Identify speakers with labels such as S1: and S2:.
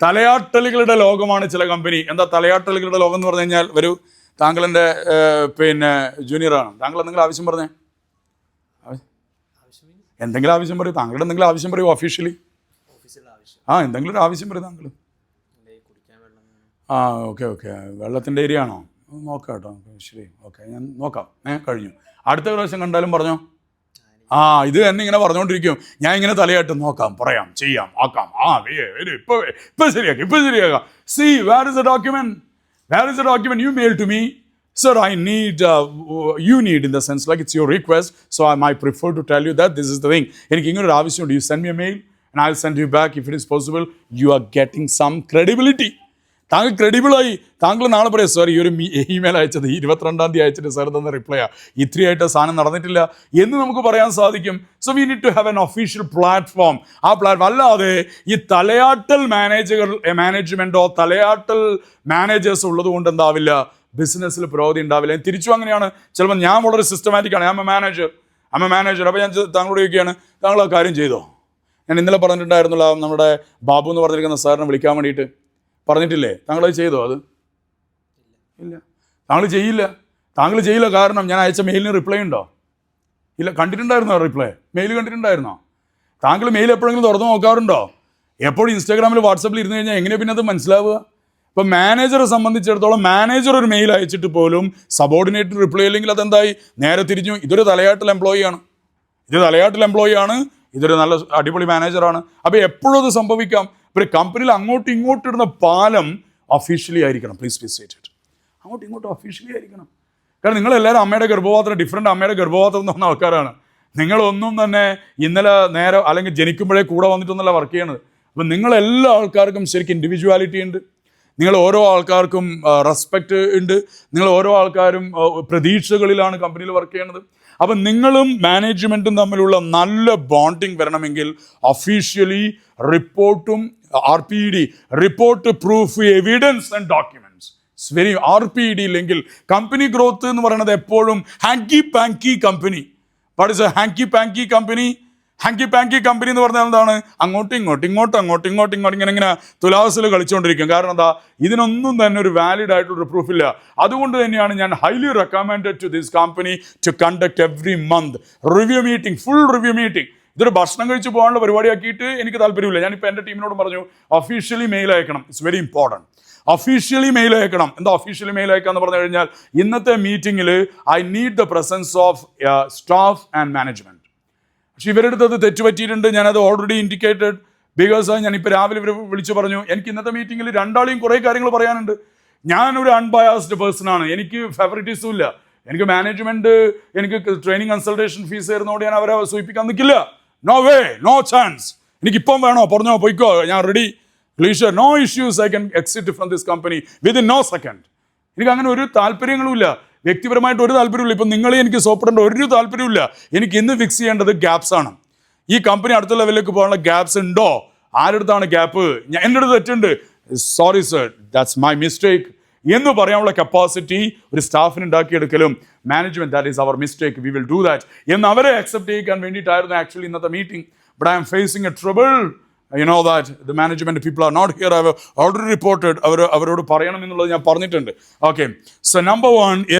S1: തലയാട്ടലുകളുടെ ലോകമാണ് ചില കമ്പനി എന്താ തലയാട്ടലുകളുടെ ലോകം എന്ന് പറഞ്ഞു കഴിഞ്ഞാൽ ഒരു ഏഹ്, പിന്നെ ജൂനിയറാണ് താങ്കൾ എന്തെങ്കിലും ആവശ്യം പറഞ്ഞേ? എന്തെങ്കിലും ആവശ്യം പറയൂ. താങ്കളുടെ എന്തെങ്കിലും ആവശ്യം പറയൂ ഒഫീഷ്യലി ആ എന്തെങ്കിലും ഒരു ആവശ്യം പറയൂ താങ്കൾ ആ ഓക്കെ ഓക്കെ. വെള്ളത്തിന്റെ ഏരിയ ആണോ? നോക്കാം കേട്ടോ. ശരി ഓക്കെ. ഞാൻ നോക്കാം. ഏ കഴിഞ്ഞു. അടുത്ത പ്രാവശ്യം കണ്ടാലും പറഞ്ഞോ? ആ ഇത് തന്നെ ഇങ്ങനെ പറഞ്ഞുകൊണ്ടിരിക്കും ഞാൻ ഇങ്ങനെ തലയായിട്ട് നോക്കാം പറയാം ചെയ്യാം ആക്കാം. ആ ഇപ്പൊ ഇപ്പൊ ശരിയാക്കാം ഇപ്പൊ ശരിയാക്കാം. See where is a document where is a document you mail to me sir I need you need in the sense like it's your request so I my prefer to tell you that this is the thing എനിക്ക് ഇങ്ങനെ ഒരു ആവശ്യമുണ്ട്. You send me a mail and I send you back if it is possible you are getting some credibility താങ്കൾ ക്രെഡിബിളായി താങ്കൾ നാളെ പറയാം sir ഈ ഒരു ഇമെയിൽ അയച്ചത് ഇരുപത്തിരണ്ടാം തീയതി അയച്ചിട്ട് സാർ തന്ന റിപ്ലൈ ആ. ഇത്രയായിട്ട് സാധനം നടന്നിട്ടില്ല എന്ന് നമുക്ക് പറയാൻ സാധിക്കും. So we need to have an official platform ആ പ്ലാറ്റ്ഫോം അല്ലാതെ ഈ തലയാട്ടൽ മാനേജർ മാനേജ്മെന്റോ തലയാട്ടൽ മാനേജേഴ്സ് ഉള്ളത് കൊണ്ട് എന്താവില്ല? ബിസിനസ്സിൽ പുരോഗതി ഉണ്ടാവില്ല. തിരിച്ചു അങ്ങനെയാണ്. ചിലപ്പോൾ ഞാൻ വളരെ സിസ്റ്റമാറ്റിക് ആണ്. ഞാൻ മാനേജർ അമ്മ മാനേജർ അപ്പോൾ ഞാൻ താങ്കളോട് ചോദിക്കുകയാണ് താങ്കൾ ആ കാര്യം ചെയ്തോ? ഞാൻ ഇന്നലെ പറഞ്ഞിട്ടുണ്ടായിരുന്നല്ലോ നമ്മുടെ ബാബു എന്ന് പറഞ്ഞിരിക്കുന്ന സാറിനെ വിളിക്കാൻ വേണ്ടിയിട്ട്. പറഞ്ഞിട്ടില്ലേ? താങ്കൾ ചെയ്തോ അത്? ഇല്ല. താങ്കൾ ചെയ്യില്ല. താങ്കൾ ചെയ്യില്ല കാരണം ഞാൻ അയച്ച മെയിലിന് റിപ്ലൈ ഉണ്ടോ? ഇല്ല കണ്ടിട്ടുണ്ടായിരുന്നോ റിപ്ലൈ മെയിൽ കണ്ടിട്ടുണ്ടായിരുന്നോ? താങ്കൾ മെയിൽ എപ്പോഴെങ്കിലും തുറന്നു നോക്കാറുണ്ടോ? എപ്പോഴും ഇൻസ്റ്റാഗ്രാമിൽ വാട്സപ്പിൽ ഇരുന്ന് കഴിഞ്ഞാൽ എങ്ങനെ പിന്നെ അത് മനസ്സിലാവുക? ഇപ്പം മാനേജറെ സംബന്ധിച്ചിടത്തോളം മാനേജർ ഒരു മെയിൽ അയച്ചിട്ട് പോലും സബോർഡിനേറ്റ് റിപ്ലൈ അല്ലെങ്കിൽ അതെന്തായി? നേരെ തിരിഞ്ഞു ഇതൊരു തലയാട്ടിൽ എംപ്ലോയി ആണ്. ഇത് തലയാട്ടിൽ എംപ്ലോയി ആണ്. ഇതൊരു നല്ല അടിപൊളി മാനേജറാണ് അപ്പോൾ എപ്പോഴും അത് സംഭവിക്കാം. ഒരു കമ്പനിയിൽ അങ്ങോട്ടും ഇങ്ങോട്ടും ഇടുന്ന പാലം ഒഫീഷ്യലി ആയിരിക്കണം. പ്ലീസ് പ്ലീസ് ഇറ്റ് അങ്ങോട്ടും ഇങ്ങോട്ടും ഒഫീഷ്യലി ആയിരിക്കണം. കാരണം നിങ്ങളെല്ലാവരും അമ്മയുടെ ഗർഭപാത്രം ഡിഫറെന്റ് അമ്മയുടെ ഗർഭപാത്രം എന്ന് പറഞ്ഞ ആൾക്കാരാണ്. നിങ്ങളൊന്നും തന്നെ ഇന്നലെ നേരെ അല്ലെങ്കിൽ ജനിക്കുമ്പോഴേ കൂടെ വന്നിട്ടൊന്നല്ല വർക്ക് ചെയ്യണത്. അപ്പം നിങ്ങളെല്ലാ ആൾക്കാർക്കും ശരിക്കും ഇൻഡിവിജ്വാലിറ്റി ഉണ്ട്. നിങ്ങൾ ഓരോ ആൾക്കാർക്കും റെസ്പെക്റ്റ് ഉണ്ട്. നിങ്ങൾ ഓരോ ആൾക്കാരും പ്രതീക്ഷകളിലാണ് കമ്പനിയിൽ വർക്ക് ചെയ്യണത്. അപ്പം നിങ്ങളും മാനേജ്മെന്റും തമ്മിലുള്ള നല്ല ബോണ്ടിങ് വരണമെങ്കിൽ ഒഫീഷ്യലി റിപ്പോർട്ടും R P D report proof evidence and documents it's very R P D ഇല്ലെങ്കിൽ കമ്പനി ഗ്രോത്ത് എന്ന് പറയുന്നത് എപ്പോഴും hanky panky company what is a hanky panky company hanky panky company എന്ന് പറഞ്ഞാൽ എന്താണ്? അങ്ങോട്ടും ഇങ്ങോട്ടും ഇങ്ങോട്ടും അങ്ങോട്ടും ഇങ്ങോട്ടും ഇങ്ങോട്ടും ഇങ്ങനെ ഇങ്ങനെ തുലാസിൽ കളിച്ചുകൊണ്ടിരിക്കും. കാരണം എന്താ? ഇതിനൊന്നും തന്നെ ഒരു വാലിഡ് ആയിട്ടുള്ള പ്രൂഫ് ഇല്ല. അതുകൊണ്ട് തന്നെയാണ് ഞാൻ highly recommended to this company to conduct every month review meeting full review meeting ഇതൊരു ഭക്ഷണം കഴിച്ച് പോകാനുള്ള പരിപാടിയാക്കിയിട്ട് എനിക്ക് താല്പര്യമില്ല. ഞാനിപ്പോൾ എന്റെ ടീമിനോട് പറഞ്ഞു ഒഫീഷ്യലി മെയിൽ അയക്കണം. It's very important officially mail അയക്കണം. എന്താ ഒഫീഷ്യലി മെയിൽ അയക്കുക എന്ന് പറഞ്ഞു കഴിഞ്ഞാൽ ഇന്നത്തെ മീറ്റിംഗിൽ I need the presence of staff and management പക്ഷെ അടുത്ത് അത് തെറ്റുപറ്റിയിട്ടുണ്ട്. ഞാനത് ഓൾറെഡി ഇൻഡിക്കേറ്റഡ് ബിക്കോസ് ഞാൻ ഞാനിപ്പോൾ രാവിലെ ഇവർ വിളിച്ചു പറഞ്ഞു എനിക്ക് ഇന്നത്തെ മീറ്റിംഗിൽ രണ്ടാളെയും കുറേ കാര്യങ്ങൾ പറയാനുണ്ട്. ഞാനൊരു അൺബയാസ്ഡ് പേഴ്സൺ ആണ്. എനിക്ക് ഫേവറിറ്റീസും ഇല്ല. എനിക്ക് മാനേജ്മെന്റ് എനിക്ക് ട്രെയിനിങ് കൺസൾട്ടേഷൻ ഫീസ് തരുന്നതുകൊണ്ട് ഞാൻ അവരെ സൂചിപ്പിക്കാൻ നിൽക്കില്ല നോ വേ നോ ചാൻസ് എനിക്ക് ഇപ്പം വേണോ? പറഞ്ഞോ പോയിക്കോ. ഞാൻ ready closure no issues I can exit from this company within no second എനിക്ക് അങ്ങനെ ഒരു താല്പര്യങ്ങളുമില്ല വ്യക്തിപരമായിട്ട് ഒരു താല്പര്യമില്ല ഇപ്പം നിങ്ങളെ എനിക്ക് സോപ്പിടേണ്ട ഒരു താല്പര്യമില്ല എനിക്ക് ഇന്ന് ഫിക്സ് ചെയ്യേണ്ടത് ഗ്യാപ്സ് ആണ്. ഈ കമ്പനി അടുത്ത ലെവലിലേക്ക് പോകാനുള്ള ഗ്യാപ്സ് ഉണ്ടോ? ആരുടെ അടുത്താണ് ഗ്യാപ്പ് എന്റെ അടുത്ത് തെറ്റുണ്ട്. Sorry sir that's my mistake എന്ന് പറയാനുള്ള കപ്പാസിറ്റി ഒരു സ്റ്റാഫിന് ഉണ്ടാക്കിയെടുക്കലും. Management that is our mistake we will do that എന്ന് അവരെ അക്സെപ്റ്റ് ചെയ്യാൻ വേണ്ടിയിട്ടായിരുന്നു ആക്ച്വലി ഇന്നത്തെ meeting but I am facing a trouble you know that the management people are not here I already reported അവർ അവരോട് പറയണം എന്നുള്ളത് ഞാൻ പറഞ്ഞിട്ടുണ്ട്. Okay so number one